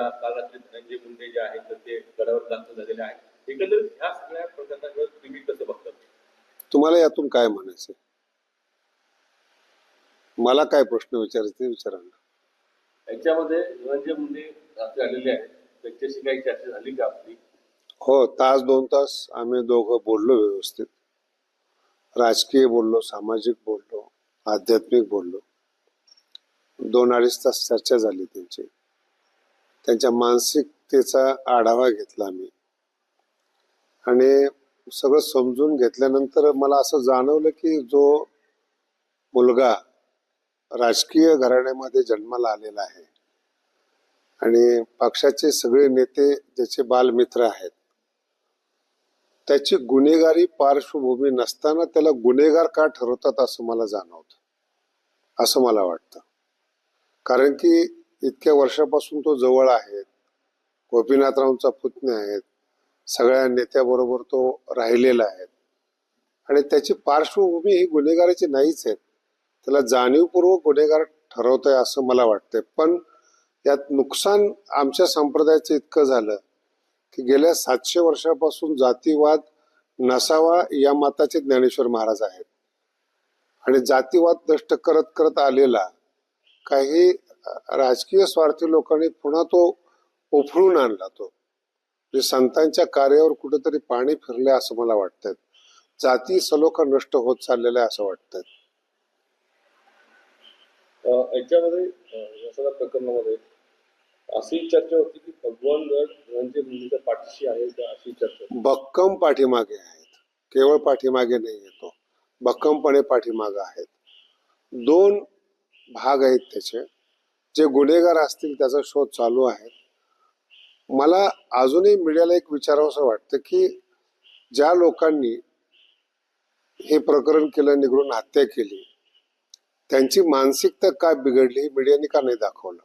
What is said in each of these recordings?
आता काल रात्री धनंजय मुंडे जे आहेत तर ते गडावर दाखल झालेले आहेत. एकंदरीत ह्या सगळ्या प्रकरणाकडे तुम्ही कसं बघतात तुम्हाला यातून काय म्हणायचं मला काय प्रश्न विचारायचे विचारा ना. यांच्यामध्ये धनंजय मुंडे रात्री आलेले आहेत. त्यांच्याशी काही चर्चा झाली का आपली? हो तास दोन तास आम्ही दोघं बोललो व्यवस्थित. राजकीय बोललो सामाजिक बोललो आध्यात्मिक बोललो. दोन अडीच तास चर्चा झाली त्यांची. त्यांच्या मानसिकतेचा आढावा घेतला मी. आणि सगळं समजून घेतल्यानंतर मला असं जाणवलं की जो मुलगा राजकीय घराण्यामध्ये जन्माला आलेला आहे आणि पक्षाचे सगळे नेते ज्याचे बालमित्र आहेत त्याची गुन्हेगारी पार्श्वभूमी नसताना त्याला गुन्हेगार का ठरवतात असं मला जाणवतं असं मला वाटतं. कारण की इतक्या वर्षापासून तो जवळ आहे गोपीनाथरावचा पुतणे आहेत. सगळ्या नेत्याबरोबर तो राहिलेला आहे. आणि त्याची पार्श्वभूमी ही गुन्हेगाराची नाहीच आहे. त्याला जाणीवपूर्वक गुन्हेगार ठरवतोय असं मला वाटतंय. पण यात नुकसान आमच्या संप्रदायाचं इतकं झालं की गेल्या सातशे वर्षापासून जातीवाद नसावा या मताचे ज्ञानेश्वर महाराज आहेत. आणि जातीवाद नष्ट करत करत आलेला काही राजकीय स्वार्थी लोकांनी पुन्हा तो उफळून आणला तो. म्हणजे संतांच्या कार्यावर कुठेतरी पाणी फिरले असं मला वाटतंय. जाती सलोखा नष्ट होत चाललेल्या असं वाटतंय. याच्यामध्ये अं, या सगळ्या प्रकरणामध्ये अशी चर्चा होती की भगवान गड धनंजय मुंडेच्या पाठीशी आहे अशी चर्चा. भक्कम पाठीमागे आहेत. केवळ पाठीमागे नाही येतो भक्कमपणे पाठीमागे आहेत. दोन भाग आहेत त्याचे. जे गुन्हेगार असतील त्याचा शोध चालू आहे. मला अजूनही मीडियाला एक विचारावंसं वाटतं की ज्या लोकांनी हे प्रकरण केलं निघडून हत्या केली त्यांची मानसिकता का बिघडली मीडियाने का नाही दाखवलं?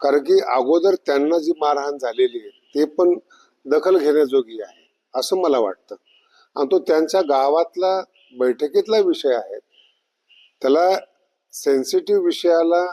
कारण की अगोदर त्यांना जी मारहाण झालेली आहे ते पण दखल घेण्याजोगी आहे असं मला वाटतं. आणि तो त्यांच्या गावातला बैठकीतला विषय आहे. त्याला सेन्सिटिव्ह विषयाला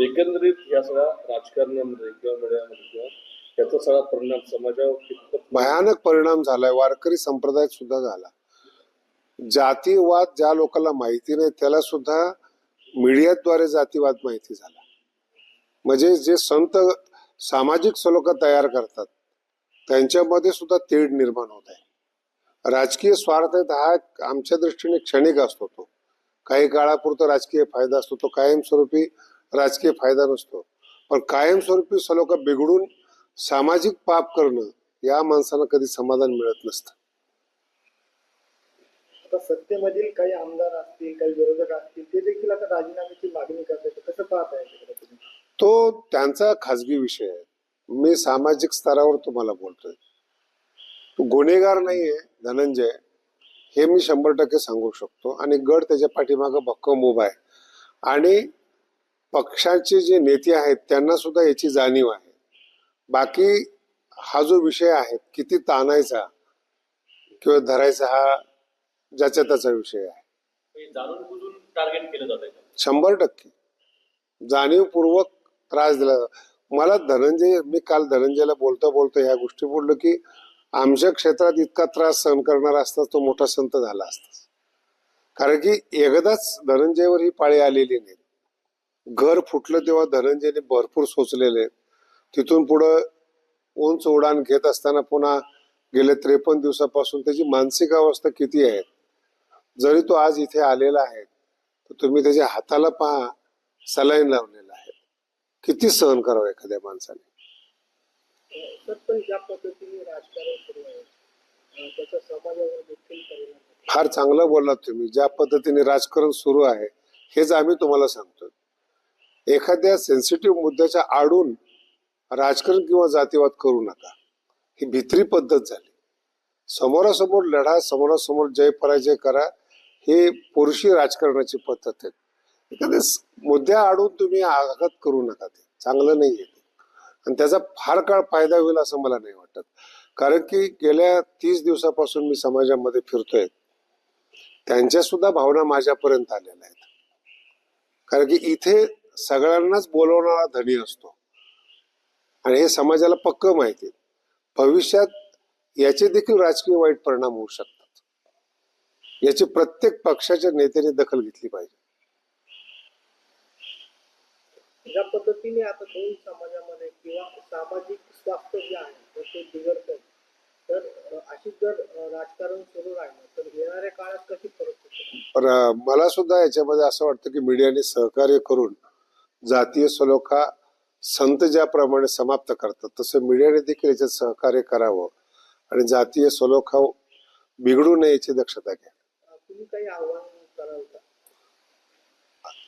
एकंदरीत या सगळ्या राजकारणामध्ये किंवा मीडियामध्ये किंवा त्याचा सगळा परिणाम समाजावर भयानक परिणाम झालाय. वारकरी संप्रदायात सुद्धा झाला. जातीवाद ज्या लोकांना माहिती नाही त्याला सुद्धा मीडियाद्वारे जातीवाद माहिती झाला. म्हणजे जे संत सामाजिक सलोखा तयार करतात त्यांच्यामध्ये सुद्धा तेढ निर्माण होत आहे. राजकीय स्वार्थ हा आमच्या दृष्टीने क्षणिक असतो तो. काही काळापुरता राजकीय फायदा असतो तो कायमस्वरूपी राजकीय फायदा नसतो. पण कायमस्वरूपी सलोखा बिघडून सामाजिक पाप करणं या माणसाला कधी समाधान मिळत नसतं. आता सत्तेमधील काही आमदार असतील काही विरोधक असतील ते देखील आता राजीनाम्याची मागणी करतात. कसं पाहत आहे तो त्यांचा खाजगी विषय आहे. मी सामाजिक स्तरावर तुम्हाला बोलतोय. तो गुन्हेगार नाहीये धनंजय. हे मी शंभर टक्के सांगू शकतो. आणि गड त्याच्या पाठीमागं भक्कम उभा आहे. आणि पक्षाचे जे नेते आहेत त्यांना सुद्धा याची जाणीव आहे. बाकी हा जो विषय आहे किती ताणायचा किंवा धरायचा हा ज्याच्या त्याचा विषय आहे. शंभर टक्के. जाणीवपूर्वक त्रास दिला जातो. मला धनंजय मी काल धनंजयला बोलता बोलता ह्या गोष्टी बोललो की आमच्या क्षेत्रात इतका त्रास सहन करणारा असता तो मोठा संत झाला असता कारण की एकदाच धनंजयवर ही पाळी आलेली नाही. घर फुटलं तेव्हा धनंजयने भरपूर सोचलेले. तिथून पुढं उंच उडान घेत असताना पुन्हा गेले त्रेपन्न दिवसापासून त्याची मानसिक अवस्था किती आहे? जरी तो आज इथे आलेला आहे तर तुम्ही त्याच्या हाताला पहा सलाईन लावलेला आहे. किती सहन करावं एखाद्या माणसाने? ज्या पद्धतीने राजकारण फार चांगलं बोललात तुम्ही. ज्या पद्धतीने राजकारण सुरू आहे हेच आम्ही तुम्हाला सांगतो एखाद्या सेन्सिटिव्ह मुद्द्याच्या आडून राजकारण किंवा जातीवाद करू नका. ही भित्री पद्धत झाली. समोरासमोर लढा समोरासमोर जय पराजय करा हे पुरुषी राजकारणाची पद्धत आहे. एखाद्या मुद्द्या आडून तुम्ही आघात करू नका ते. चांगलं नाही आहे आणि त्याचा फार काळ फायदा होईल असं मला नाही वाटत. कारण की गेल्या तीस दिवसापासून मी समाजामध्ये फिरतोय. त्यांच्या सुद्धा भावना माझ्यापर्यंत आलेल्या आहेत. कारण की इथे सगळ्यांनाच बोलवणारा धनी असतो. आणि हे समाजाला पक्क माहिती. भविष्यात याचे देखील राजकीय वाईट परिणाम होऊ शकतात. याची प्रत्येक पक्षाच्या नेत्याने दखल घेतली पाहिजे. ज्या पद्धतीने आता दोन समाजामध्ये किंवा सामाजिक स्वास्थ्य जे आहे तर ते बिघडतं तर अ, अशी जर राजकारण सुरू राहिलं तर येणाऱ्या काळात कशी अं, मला सुद्धा याच्यामध्ये असं वाटतं की मीडियाने सहकार्य करून जातीय सलोखा संत ज्याप्रमाणे समाप्त करतात तसं मीडियाने देखील याच्यात सहकार्य करावं. आणि जातीय सलोखा बिघडू नये याची दक्षता घ्या.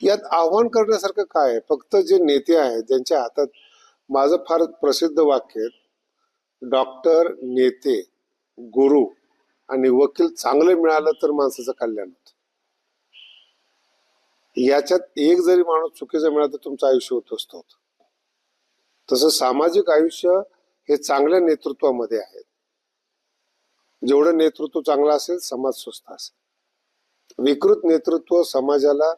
यात आव्हान करण्यासारखं काय आहे? फक्त जे नेते आहेत ज्यांच्या हातात माझं फार प्रसिद्ध वाक्य आहे डॉक्टर नेते गुरु आणि वकील चांगले मिळालं तर माणसाचं कल्याण होतं. याच्यात एक जरी माणूस चुकीचा मिळाला तर तुमचं आयुष्य उद्ध्वस्त होतं. तसं सामाजिक आयुष्य हे चांगल्या नेतृत्वामध्ये आहे. जेवढं नेतृत्व चांगलं असेल समाज स्वस्त असेल. विकृत नेतृत्व समाजाला